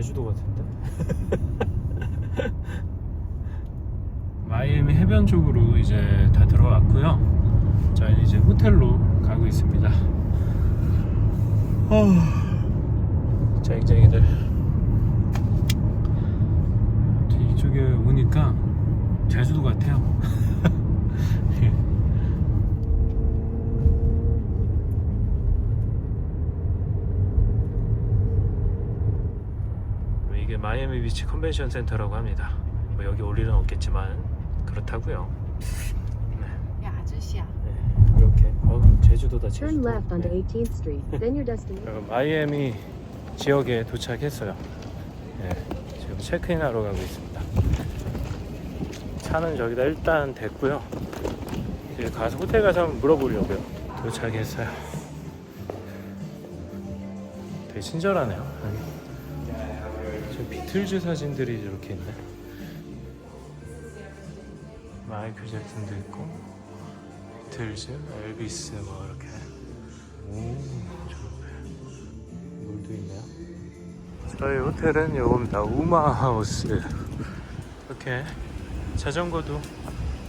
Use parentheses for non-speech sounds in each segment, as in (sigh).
제주도 같은데? (laughs) 마이애미 해변 쪽으로 이제 다 들어왔고요. 저희는 이제 호텔로 가고 있습니다. 어, 쟁쟁이들. 이쪽에 오니까 제주도 같아요. 마이애미 비치 컨벤션 센터라고 합니다. 뭐 여기 올 일은 없겠지만 그렇다고요. 야 아저씨야. 네, 이렇게 어, 제주도다 Turn 제주도. left onto 네. 18th Street, then your destination. 여러분, 마이애미 지역에 도착했어요. 네, 지금 체크인하러 가고 있습니다. 차는 저기다 일단 됐고요. 이제 가서 호텔 가서 한번 물어보려고요. 도착했어요. 되게 친절하네요. 저 비틀즈 사진들이 이렇게 있네. 마이클 잭슨도 있고 비틀즈, 엘비스 뭐 이렇게. 오, 좋네. 물도 있네요. 저희 호텔은 요겁니다. 우마하우스. 이렇게 자전거도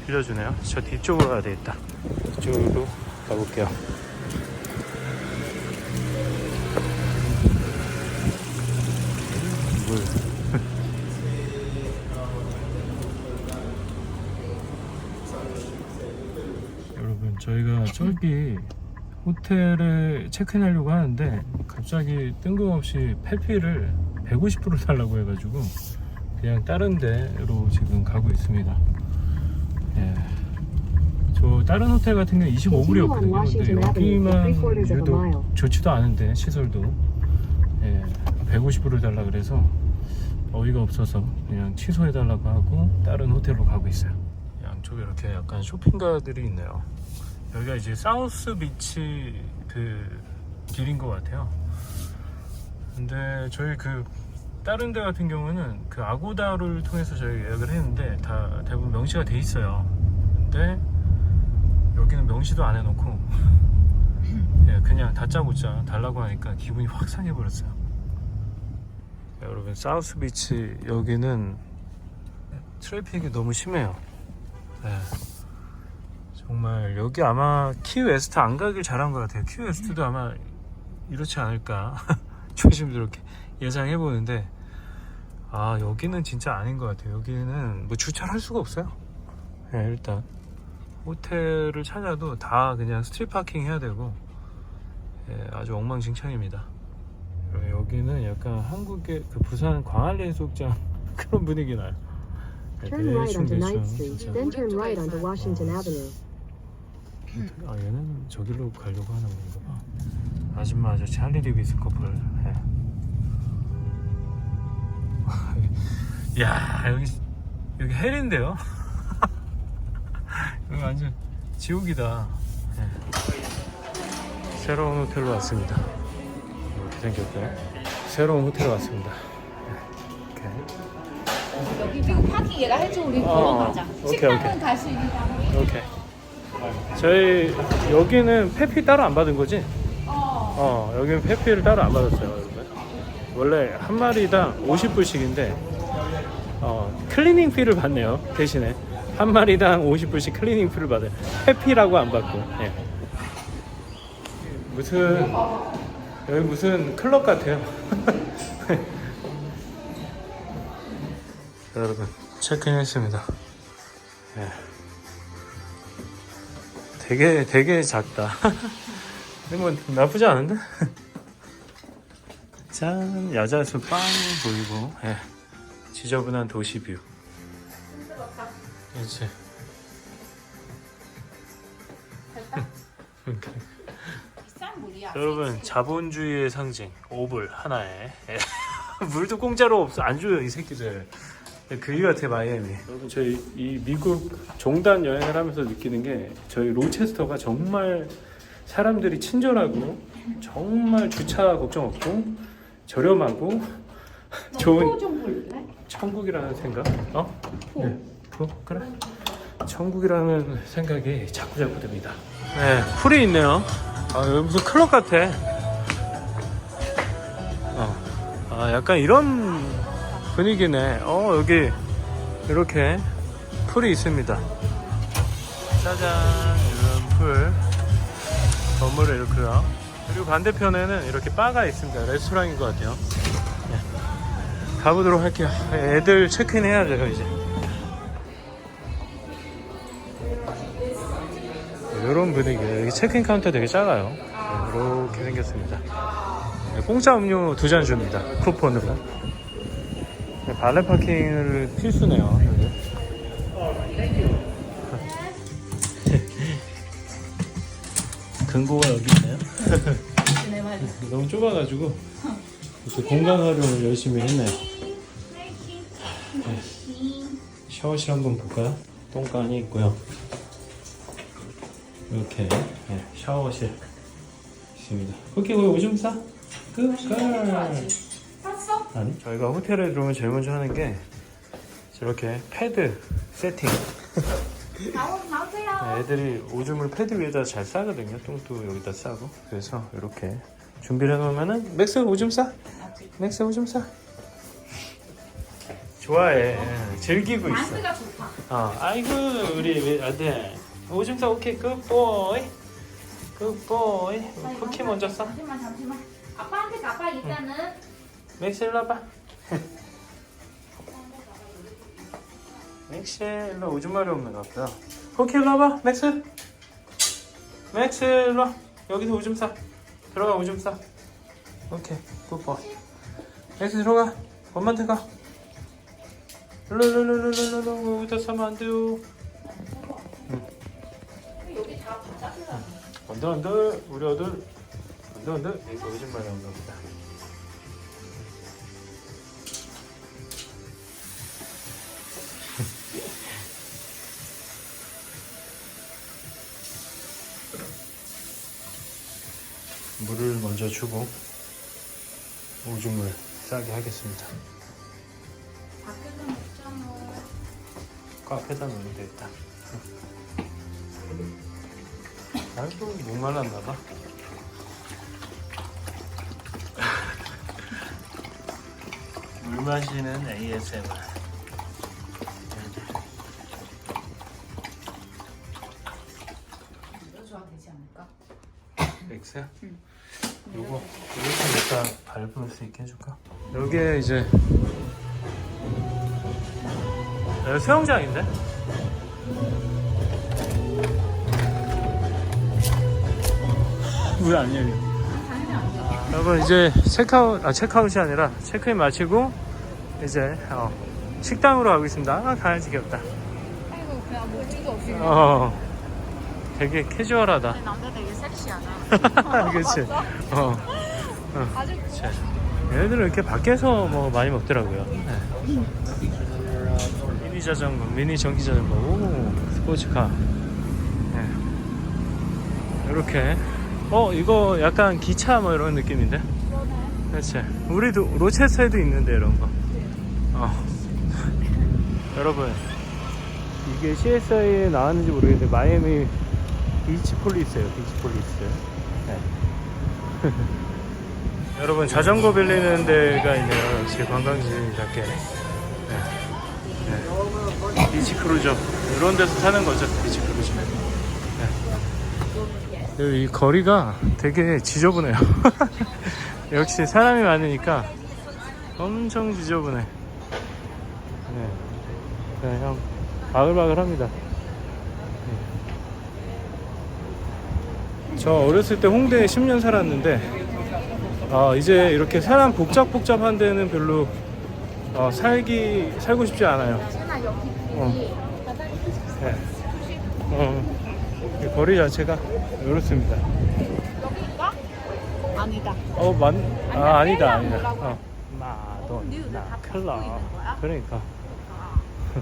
빌려주네요. 저 뒤쪽으로 가야 되겠다. 이쪽으로 가볼게요. 물. 여러분 저희가 저기 호텔에 체크인하려고 하는데 갑자기 뜬금없이 페피를 150% 달라고 해가지고 그냥 다른 데로 지금 가고 있습니다. 예. 저 다른 호텔 같은 경우 25불이었거든요. 근데 여기만 유독 좋지도 않은데 시설도 예. 150불을 달라 그래서 어이가 없어서 그냥 취소해 달라고 하고 다른 호텔로 가고 있어요. 양쪽에 이렇게 약간 쇼핑가들이 있네요. 여기가 이제 사우스 비치 그 길인 것 같아요. 근데 저희 그 다른 데 같은 경우는 그 아고다를 통해서 저희 예약을 했는데 다 대부분 명시가 돼 있어요. 근데 여기는 명시도 안 해놓고 (laughs) 예, 그냥 다짜고짜 달라고 하니까 기분이 확 상해버렸어요. 자, 여러분 사우스 비치 여기는 트래픽이 너무 심해요. 예. 정말 여기 아마 키웨스트 안 가길 잘한 것 같아요. 키웨스트도 아마 이렇지 않을까 (laughs) 조심스럽게 예상해 보는데 아 여기는 진짜 아닌 것 같아요. 여기는 뭐 주차를 할 수가 없어요. 네, 일단 호텔을 찾아도 다 그냥 스트릿 파킹 해야 되고 예, 아주 엉망진창입니다. 여기는 약간 한국의 그 부산 광안리 해수욕장 (laughs) 그런 분위기 나요. 네, Turn right onto 대충 9th 대충 Street, 진짜. then turn right onto Washington Avenue. 아 얘는 저길로 가려고 하는 건가 봐 아줌마 아저씨 할리 리비스 커플 예. (laughs) 야 여기 여기 헬인데요 (laughs) 여기 완전 지옥이다 예. 새로운 호텔로 왔습니다 이렇게 생겼고요 새로운 호텔에 왔습니다 예. 이렇게 여기 지금 파킹 얘가 해줘 우리 어, 걸어가자. 오케이, 식당은 오케이. 다시 이리랑. 이렇게 저희 여기는 페피 따로 안 받은 거지? 어. 어 여기는 페피를 따로 안 받았어요 여러분. 원래 한 마리당 50불씩인데 어, 클리닝 피를 받네요 대신에 한 마리당 50불씩 클리닝 피를 받아요 페피라고 안 받고 예. 무슨 여기 무슨 클럽 같아요 (laughs) 여러분 체크인했습니다 예. 되게 되게 작다 (laughs) 근데 뭐 나쁘지 않은데 (laughs) 짠 야자수 빵 보이고 예. 지저분한 도시 뷰 그렇지 이렇게. 비싼 물이야. 여러분 자본주의의 상징 오불 하나에 예. (laughs) 물도 공짜로 없어 안 줘요 이 새끼들 그이 같아 마이애미 여러분 저희 이 미국 종단 여행을 하면서 느끼는 게 저희 로체스터가 정말 사람들이 친절하고 정말 주차 걱정 없고 저렴하고 좋은 좀 볼래? 천국이라는 생각 어? 네. 프? 그래 천국이라는 생각이 자꾸 자꾸 듭니다 네 풀이 있네요 아 여기 무슨 클럽 같아 어. 아 아, 약간 이런 분위기네. 어, 여기 이렇게 풀이 있습니다. 짜잔, 이런 풀. 건물에 이렇고요. 그리고 반대편에는 이렇게 바가 있습니다. 레스토랑인 것 같아요. 네. 가보도록 할게요. 애들 체크인 해야 돼요, 이제. 이런 분위기예요. 여기 체크인 카운터 되게 작아요. 네, 이렇게 생겼습니다. 네, 공짜 음료 두 잔 줍니다. 쿠폰으로. 네, 발레 파킹을 필수네요. 여기. (laughs) 금고가 여기 있나요? 너무 좁아가지고 이렇게 공간 활용을 열심히 했네요. 네. 샤워실 한번 볼까요? 똥간이 있고요. 이렇게 네, 샤워실 있습니다. 호키 거기 오줌 싸? 끝깔. 아니 저희가 호텔에 들어오면 제일 먼저 하는 게 저렇게 패드 세팅. 나오, 나오세요. 네, 애들이 오줌을 패드 위에다 잘 싸거든요. 똥도 여기다 싸고. 그래서 이렇게 준비를 해놓으면은 맥스 오줌 싸. 맥스 오줌 싸. 좋아해. 즐기고 있어. 좋다. 어, 아이고 우리 아들 오줌 싸 오케이 굿보이. 굿보이. 쿠키 먼저 싸. 잠시만, 잠시만. 아빠한테 가봐, 일단은. 맥스 일로 와봐. 맥스 일로 오줌 마려 없는 것 같다. 쿠키 일로 와봐. 맥스. 맥스 일로 와. 여기서 오줌 싸. 들어가 오줌 싸. 오케이 굿보이. 맥스 들어가. 엄마한테 가. 일로 일로 일로 일로 일로 일로 여기다 싸면 안 돼요. 여기 다. 언더 언더 우리 아들 언더 언더 여기서 오줌 마려 없나 보다. 물을 먼저 주고 오줌을 싸게 하겠습니다. 밖에서 먹잖아. 카페다 놓으면 됐다. 아이고 목말랐나 봐. 물 마시는 ASMR. 이거 (laughs) 좋아 되지 않을까? 엑스야? 요거 이렇게 일단 밟을 수 있게 해줄까? 여기에 이제 여기 수영장인데? 왜안 열려? 여러분 이제 체크아웃 아 체크아웃이 아니라 체크인 마치고 이제 어, 식당으로 가고 있습니다. 아 가야지 귀엽다. 아이고, 그냥 뭐 어쩔 없이. 어 되게 캐주얼하다. 남자 되게 섹시하다. (laughs) 그렇지. 어. 아주 자, 얘네들은 이렇게 밖에서 뭐 많이 먹더라고요. 네. 미니 자전거, 미니 전기 자전거, 오 스포츠카. 네. 이렇게. 어 이거 약간 기차 뭐 이런 느낌인데. 그렇지. 우리도 로체스에도 있는데 이런 거. 어. (laughs) 여러분 이게 CSI에 나왔는지 모르겠는데 마이애미 비치 폴리스예요. 비치 폴리스. 네. (laughs) 여러분 자전거 빌리는 데가 있네요. 역시 관광지답게. 네. 네. 비치 크루저 이런 데서 타는 거죠. 비치 크루저. 네. 이 거리가 되게 지저분해요. (laughs) 역시 사람이 많으니까 엄청 지저분해. 네. 그냥 바글바글합니다. 저 어렸을 때 홍대에 10년 살았는데 아, 이제 이렇게 사람 복잡복잡한 데는 별로 어, 살기 살고 싶지 않아요. 어. 네. 어, 이 거리 자체가 이렇습니다. 여기인가? 아니다. 어, 만, 아, 아니다, 아니다. 어. 마돈나 다 클라. 그러니까 아, (laughs)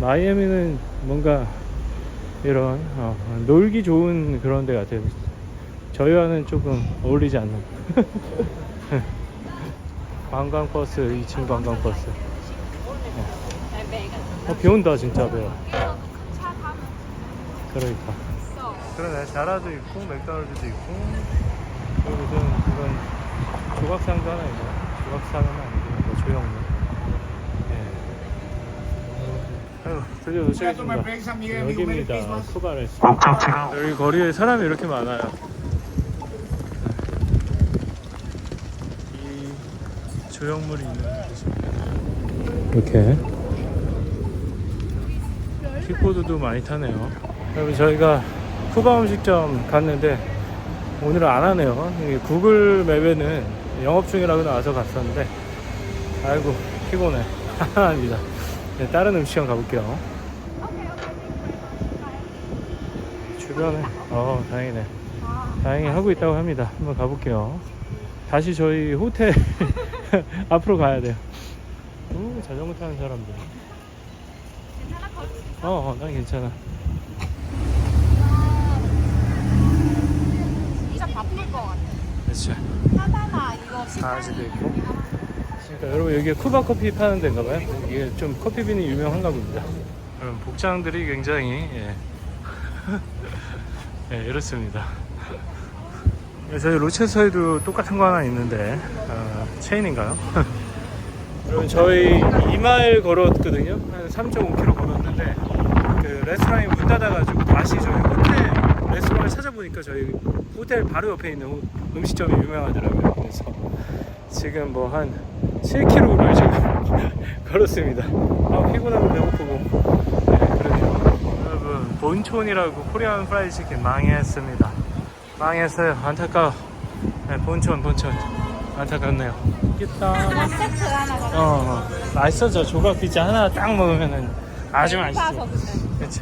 마이애미는 뭔가 이런 어, 놀기 좋은 그런 데 같아요. 저희와는 조금 어울리지 않는 (laughs) 관광버스 2층 관광버스 어, 비 온다 진짜 타면 그러니까. 그러네 자라도 있고 맥도날드도 있고 그리고 무슨 이건 조각상도 하나 있네요. 조각상은 아니고 뭐 조형물. 예. 아유, 드디어 도착했습니다. 여기입니다. 쿠바레스. 여기 거리에 사람이 이렇게 많아요. 이 조형물이 있는 곳입니다. 이렇게 킥보드도 많이 타네요. 여러분 저희가 쿠바 음식점 갔는데 오늘은 안 하네요. 구글 맵에는 영업 중이라고 나와서 갔었는데 아이고 피곤해. (laughs) 합니다. 네, 다른 음식점 가볼게요. 주변에 어 다행이네. 다행히 하고 있다고 합니다. 한번 가볼게요. 다시 저희 호텔 (laughs) 앞으로 가야 돼요. 오, 자전거 타는 사람들. 어, 어, 난 괜찮아. 진짜 바쁠 것 같아. 그렇죠. 하나나 이거 강아지도 있고. 그러니까 여러분 여기 쿠바 커피 파는 데인가 봐요. 이게 좀 커피빈이 유명한가 봅니다. 여러분 복장들이 굉장히 예. (laughs) 예, 이렇습니다. 예, 저희 로체스에도 똑같은 거 하나 있는데 어, 체인인가요? (laughs) 여러분 저희 2마일 걸었거든요. 한 3.5km 걸었는데 그 레스토랑이 문 닫아가지고 다시 저희 호텔 레스토랑을 찾아보니까 저희 호텔 바로 옆에 있는 호- 음식점이 유명하더라고요. 그래서 지금 뭐 한 7km를 지금 (laughs) 걸었습니다. 아 피곤하고 배고프고 네, 그러죠. 여러분 본촌이라고 코리안 프라이 치킨 망했습니다. 망했어요. 안타까워. 네, 본촌 본촌 안타깝네요. 가. 어, 어. 맛있어 저 조각 피자 하나 딱 먹으면은 아주 맛있어. 그치.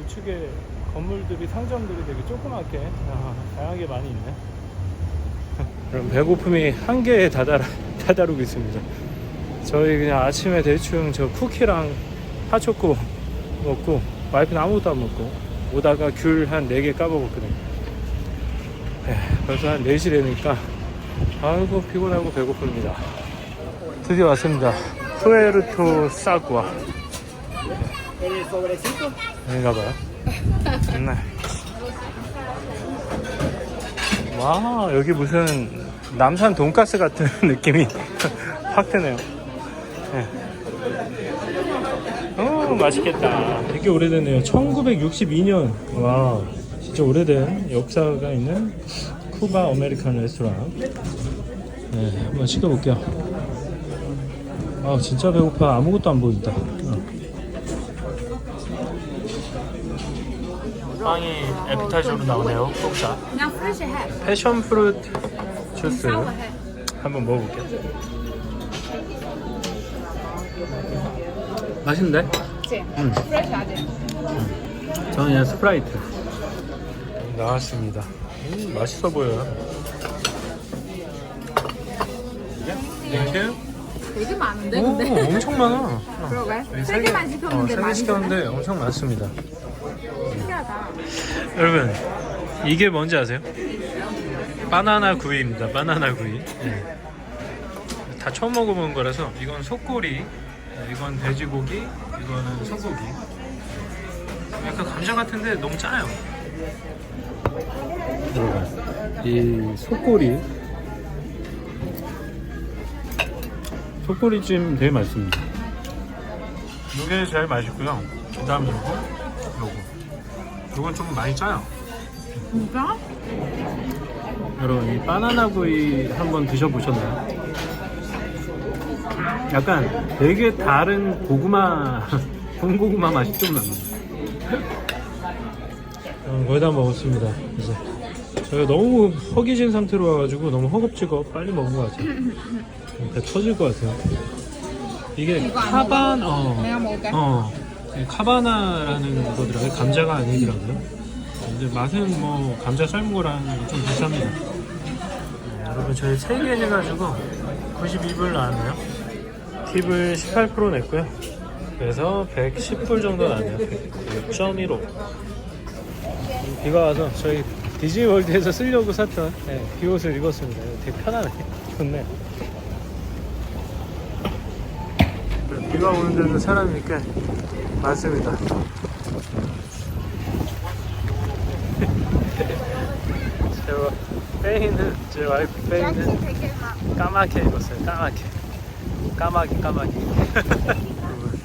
우측에 건물들이 상점들이 되게 조그맣게 아, 다양하게 많이 있네. 그럼 배고픔이 한계에 다다라, 다다르고 있습니다. 저희 그냥 아침에 대충 저 쿠키랑 핫초코 먹고 와이프는 아무것도 안 먹고 오다가 귤 한 4개 까먹었거든요. 에, 벌써 한 4시 되니까 아이고 피곤하고 배고픕니다. 드디어 왔습니다. 푸에르토 사구아. 여긴가 봐요. 네. 와, 여기 무슨 남산 돈가스 같은 (laughs) 느낌이 확 드네요. 네. 어, 맛있겠다. 되게 오래됐네요. 1962년. 와, 진짜 오래된 역사가 있는 쿠바 아메리칸 레스토랑. 네, 한번 시켜볼게요. 아, 진짜 배고파. 아무것도 안 보인다. 어. 빵이 에피타이저로 나오네요. 공짜. 그냥 프레시 해. 패션 프루트 사워 해. 한번 먹어볼게요. 맛있는데? 그치? 음. 프레시 하지? 저는 그냥 스프라이트. 나왔습니다. 음, 맛있어 보여요. 땡큐. 되게 많은데 오, 근데? 엄청 많아. 어. 그러게. 네, 세 개만 시켰는데 어, 세개 많이 시켰는데 엄청 많습니다. 신기하다. 여러분 이게 뭔지 아세요? 바나나 구이입니다. 바나나 구이. 네. 다 처음 먹어본 거라서 이건 속꼬리, 네, 이건 돼지고기, 이거는 소고기. 약간 감자 같은데 너무 짜요. 이 속꼬리 속꼬리찜 되게 맛있습니다. 이게 제일 맛있고요. 그다음 요거, 요거. 요건 조금 많이 짜요. 진짜? 여러분 이 바나나 구이 한번 드셔보셨나요? 약간 되게 다른 고구마 (laughs) 군고구마 맛이 좀 납니다. 어, 거의 다 먹었습니다. 이제 저희가 너무 허기진 상태로 와가지고 너무 허겁지겁 빨리 먹은 것 같아요. 배 터질 것 같아요. 이게 카반 어, 내가 먹을게. 어이 카바나라는 거더라고요. 감자가 아니더라고요. 근데 맛은 뭐 감자 삶은 거랑 좀 비슷합니다. 네, 여러분 저희 3개 해가지고 92불 나왔네요. 팁을 18% 냈고요. 그래서 110불 정도 나왔네요. 6.15. 비가 와서 저희 디즈니월드에서 쓰려고 샀던 네, 비옷을 입었습니다. 되게 편하네. (laughs) 좋네. 비가 오는데도 사람이 꽤 많습니다. 페이는 제 와이프 페이는 까맣게 입었어요. 까맣게. 까마귀. 여러분,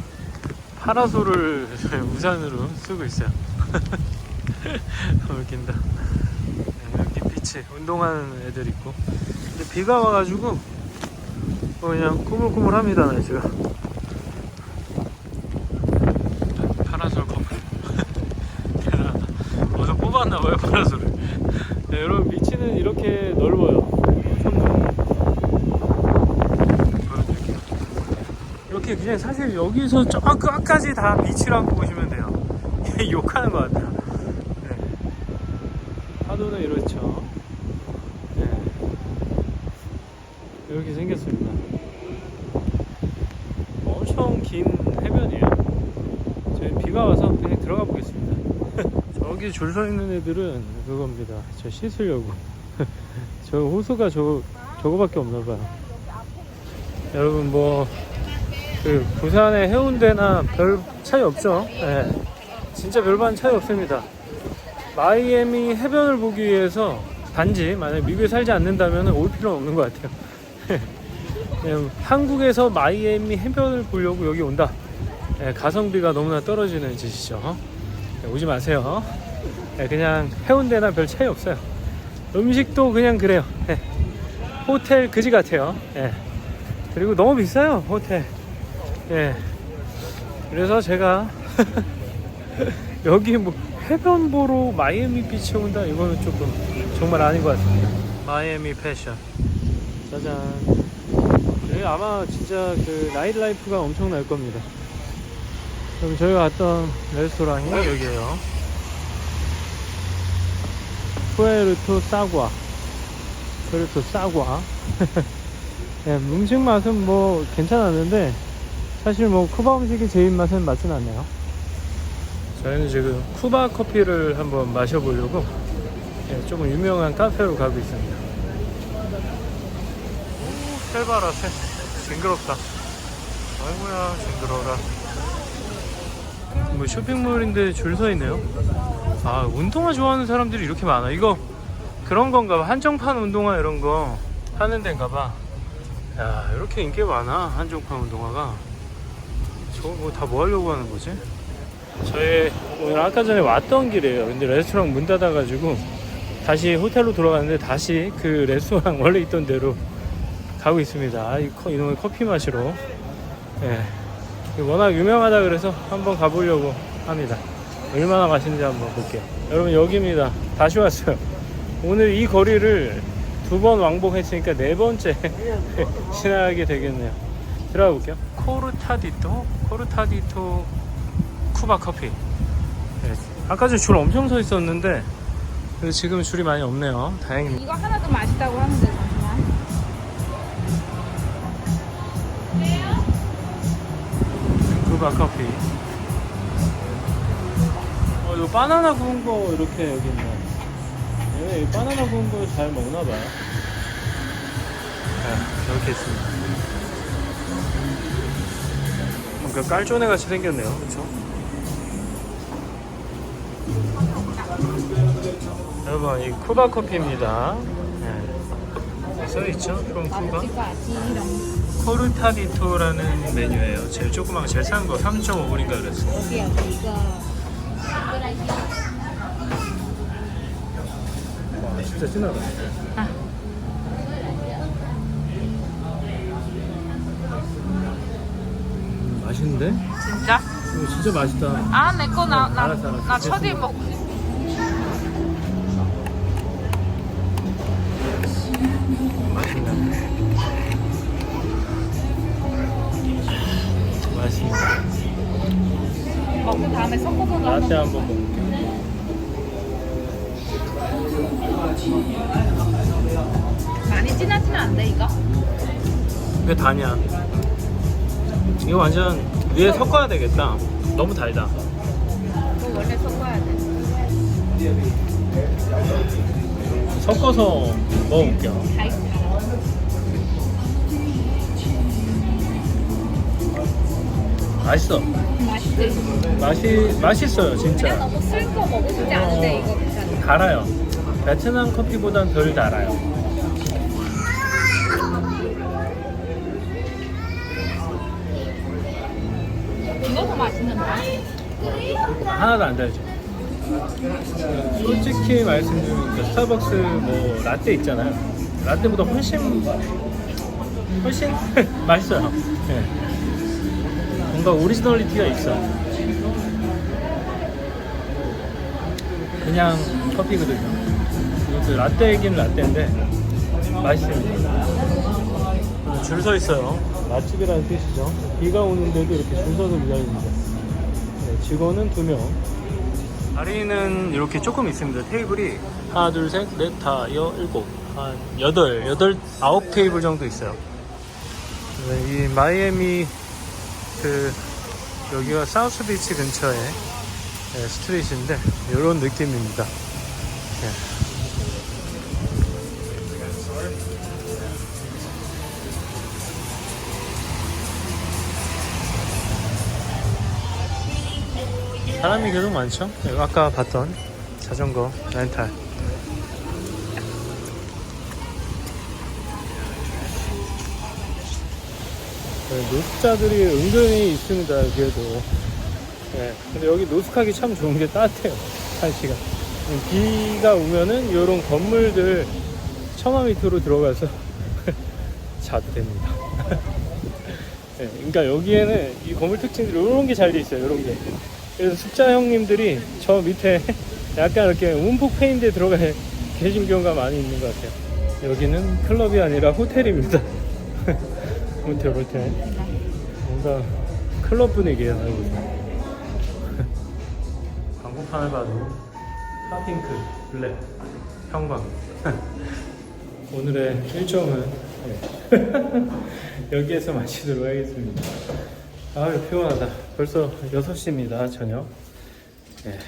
(laughs) 파라솔을 (laughs) 우산으로 쓰고 있어요. (laughs) 너무 웃긴다. 네, 여기 빛이 운동하는 애들 있고. 근데 비가 와가지고 어, 그냥 꾸물꾸물합니다 날씨가. 파라솔 커플. 대단하다. 어디서 뽑았나봐요 파라솔을. 네, 여러분 비치는 이렇게 넓어요. 엄청 넓어요. 보여드릴게요. 이렇게 그냥 사실 여기서 저 끝까지 다 비치라고 보시면 돼요. (laughs) 욕하는 것 같아요. 네. 파도는 이렇죠. 네. 이렇게 생겼습니다. 엄청 긴 해변이에요. 저희 비가 와서 그냥 들어가 보겠습니다. (laughs) 저기 줄 서 있는 애들은 그겁니다. 저 씻으려고. (laughs) 저 호수가 저, 저거밖에 없나 봐요. 여러분 뭐, 그 부산의 해운대나 별 차이 없죠. 예. 진짜 별반 차이 없습니다. 마이애미 해변을 보기 위해서 단지 만약 미국에 살지 않는다면 올 필요는 없는 것 같아요. (laughs) 한국에서 마이애미 해변을 보려고 여기 온다. 예, 가성비가 너무나 떨어지는 짓이죠. 예, 오지 마세요. 예, 그냥 해운대나 별 차이 없어요. 음식도 그냥 그래요. 예. 호텔 그지 같아요. 예. 그리고 너무 비싸요, 호텔. 예. 그래서 제가 (laughs) 여기 뭐 해변 보러 마이애미 비치에 온다 이거는 조금 정말 아닌 것 같습니다. 마이애미 패션. 짜잔. 여기 아마 진짜 그 나이트 라이프가 엄청날 겁니다. 여기 저희가 갔던 레스토랑이 여기에요. 푸에르토 싸과. 푸에르토 싸과. 네, 음식 맛은 뭐 괜찮았는데 사실 뭐 쿠바 음식이 제 입맛엔 맞진 않네요. 저희는 지금 쿠바 커피를 한번 마셔보려고 예, 조금 유명한 카페로 가고 있습니다. 오, 새 봐라, 새. 징그럽다. 아이고야, 징그러워라. 뭐 쇼핑몰인데 줄 서 있네요. 아, 운동화 좋아하는 사람들이 이렇게 많아. 이거 그런 건가 봐. 한정판 운동화 이런 거 하는 데인가 봐. 야, 이렇게 인기 많아. 한정판 운동화가. 저거 뭐다뭐 하려고 하는 거지? 저희 오늘 아까 전에 왔던 길이에요. 근데 레스토랑 문 닫아가지고 다시 호텔로 돌아가는데 다시 그 (laughs) 레스토랑 원래 있던 데로 가고 있습니다. 아, 이 커- 이놈의 커피 마시러. 예. 워낙 유명하다 그래서 한번 가보려고 합니다. 얼마나 맛있는지 한번 볼게요. 여러분 여기입니다. 다시 왔어요. 오늘 이 거리를 두 번 왕복했으니까 네 번째 (laughs) 지나가게 되겠네요. 들어가 볼게요. 코르타디토, 코르타디토 쿠바 커피. 네. 아까 전에 줄 엄청 서 있었는데 지금 줄이 많이 없네요. 다행입니다. 이거 하나도 맛있다고 하는데 잠시만. 쿠바 커피. 어, 이거 바나나 구운 거 이렇게 여기 있네. 얘네 이 바나나 구운 거 잘 먹나 봐요. 네, 이렇게 있습니다. 뭔가 깔조네 같이 생겼네요. 그렇죠? 여러분, 이 쿠바 커피입니다. 네. 써 있죠? from 쿠바. 코르타디토라는 메뉴예요. 제일 조그만 거, 제일 싼 거, 3.5불인가 그랬어요. 여기 여기 이거 와, 진짜 진하다. 음, 맛있는데? 진짜? 이거 진짜 맛있다. 아 내 거 나 나 알았어, 알았어. 나 첫입 먹고 맛있네. 맛있습니다. 먹고 다음에 섞어서 라떼 한번 먹을게요. 많이 진하지는 않대 이거? 이게 다냐? 이거 완전 위에 섞어야 되겠다. 너무 달다. 이거 원래 섞어야 돼. 섞어서 먹어볼게요. 달 달아. 맛있어. 맛있지? 맛이 맛있어요, 그냥 진짜. 너무 쓸거 먹고 싶지 않은데 이거 괜찮아. 달아요. 베트남 커피보단 덜 달아요. 하나도 안 달죠. 솔직히 말씀드리면 그 스타벅스 뭐 라떼 있잖아요. 라떼보다 훨씬 훨씬 (laughs) 맛있어요. 네. 뭔가 오리지널리티가 있어. 그냥 커피거든요. 이것도 라떼이긴 라떼인데 맛있습니다. 줄 서 있어요. 맛집이라는 뜻이죠. 비가 오는데도 이렇게 줄 서서 기다립니다. 네, 직원은 두 명. 자리는 이렇게 조금 있습니다. 테이블이 하나, 둘, 셋, 넷, 다, 여, 일곱, 한 여덟, 여덟, 아홉 테이블 정도 있어요. 네, 이 마이애미 그 여기가 사우스 비치 근처에 네, 스트릿인데 이런 느낌입니다. 네. 사람이 계속 많죠? 아까 봤던 자전거 렌탈. 네, 노숙자들이 은근히 있습니다, 여기에도. 네, 근데 여기 노숙하기 참 좋은 게 따뜻해요, 날씨가. 비가 오면은 이런 건물들 처마 밑으로 들어가서 (laughs) 자도 됩니다. (laughs) 네, 그러니까 여기에는 이 건물 특징들이 이런 게 잘 돼 있어요, 이런 게. 그래서 숙자 형님들이 저 밑에 (laughs) 약간 이렇게 움푹 패인 데 들어가 (laughs) 계신 경우가 많이 있는 것 같아요. 여기는 클럽이 아니라 호텔입니다. (laughs) 호텔, 호텔. 뭔가 클럽 분위기예요. 광고판을 봐도 핫핑크, 블랙, 형광. 오늘의 일정은 네. 여기에서 마치도록 하겠습니다. 아유 피곤하다. 벌써 6시입니다 저녁. 네.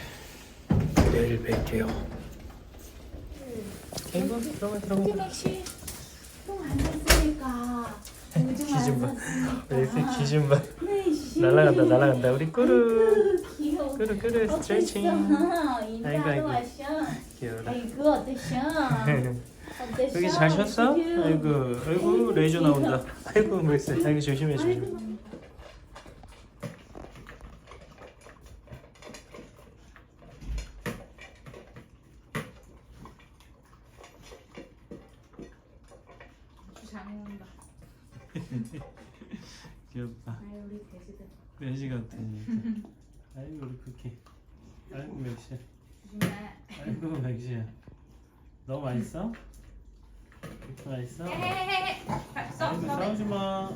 내일 뵐게요. 아이고 들어가 들어가. 혹시 똥 앉았으니까 오징어 기준 봐. 앉았으니까 이렇게 기준 봐. 네, 씨. 날라간다 날라간다. 우리 꾸르 귀여워 꾸르 꾸르 스트레칭. 아이고, 아이고. 귀여워라. 아이고 어땠어? 어땠어? 여기 잘 쉬었어? 아이고 아이고 레이저 나온다. 아이고 멋있어. 아이고 조심해 조심해. 잘 먹는다. 귀엽다. 아이 우리 돼지들 같아. 진짜. 아이고 우리 쿠키. 아이고 맥시야. 조심해. 아이고 맥시야. 너 맛있어? 그렇게 맛있어? 헤헤헤. 써? 아이고 써? 싸우지 마.